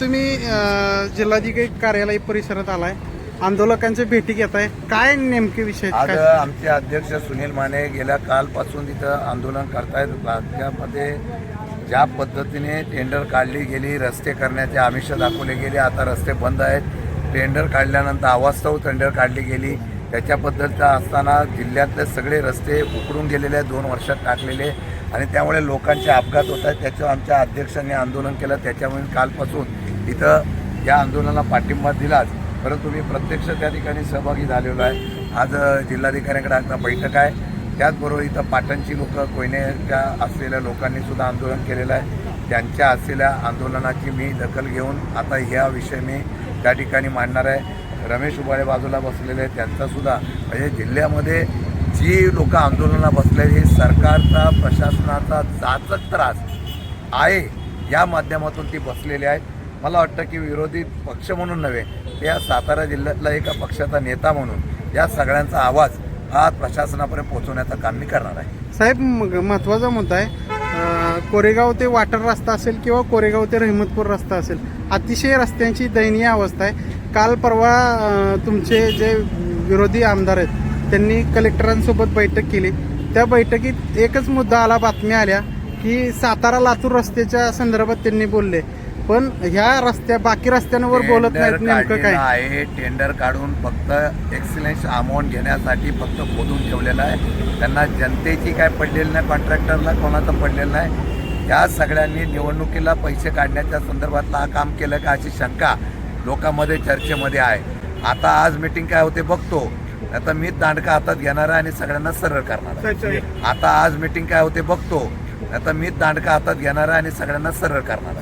तुम्ही जिल्हाधिकारी कार्यालय परिसरात आलाय. आंदोलकांच्या भेटी घेताय. काय नेमके विषय आज आमचे अध्यक्ष सुनील माने गेल्या कालपासून तिथं आंदोलन करतायत. राज्यामध्ये ज्या पद्धतीने टेंडर काढली गेली रस्ते करण्याचे आमिष दाखवले गेले आता रस्ते बंद आहेत. टेंडर काढल्यानंतर अवास्तव टेंडर काढली गेली. त्याच्याबद्दलचा असताना जिल्ह्यातले सगळे रस्ते उकडून गेलेले आहेत दोन वर्षात टाकलेले. आणि त्यामुळे लोकांचे अपघात होत आहेत. त्याच्यावर आमच्या अध्यक्षांनी आंदोलन केलं. त्याच्यामुळे कालपासून इथं या आंदोलनाला पाठिंबा दिलाच परंतु मी प्रत्यक्ष त्या ठिकाणी सहभागी झालेलो आहे. आज जिल्हाधिकाऱ्यांकडे आता बैठक आहे. त्याचबरोबर इथं पाटणची लोक कोयनेच्या असलेल्या लोकांनी सुद्धा आंदोलन केलेलं आहे. त्यांच्या असलेल्या आंदोलनाची मी दखल घेऊन आता ह्या विषय मी त्या ठिकाणी मांडणार आहे. रमेश उबाळे बाजूला बसलेले आहेत त्यांचासुद्धा म्हणजे जिल्ह्यामध्ये जी लोक आंदोलनाला बसले हे सरकारचा प्रशासनाचा जाचक त्रास आहे. या माध्यमातून ती बसलेली आहेत. मला वाटतं की विरोधी पक्ष म्हणून नव्हे त्या सातारा जिल्ह्यातला एका पक्षाचा नेता म्हणून या सगळ्यांचा आवाज हा प्रशासनापर्यंत पोहोचवण्याचं काम मी करणार आहे. साहेब मग महत्त्वाचा मुद्दा आहे. कोरेगाव ते वाटर रस्ता असेल किंवा कोरेगाव ते रहमतपूर रस्ता असेल अतिशय रस्त्यांची दयनीय अवस्था आहे. काल परवा तुमचे जे विरोधी आमदार आहेत त्यांनी कलेक्टरांसोबत बैठक केली. त्या बैठकीत एकच मुद्दा आला बातम्या आल्या की सातारा लातूर रस्त्याच्या संदर्भात त्यांनी बोलले पण ह्या रस्त्या बाकी रस्त्यांवर बोलत नाहीत नेमकं काय? आहे. टेंडर काढून फक्त एक्सलन्स अमाऊंट घेण्यासाठी फक्त खोदून ठेवलेलं आहे. त्यांना जनतेची काय पडलेली नाही कॉन्ट्रॅक्टरला कोणाचं पडलेलं नाही. या सगळ्यांनी निवडणुकीला पैसे काढण्याच्या संदर्भातलं हा काम केलं का अशी शंका लोकांमध्ये चर्चेमध्ये आहे. आता आज मीटिंग काय होते बघतो. आता मी दांडका हातात घेणार आहे आणि सगळ्यांना सरळ करणार. आता आज मीटिंग काय होते बघतो. आता मी दांडका हातात घेणार आहे आणि सगळ्यांना सरळ करणार.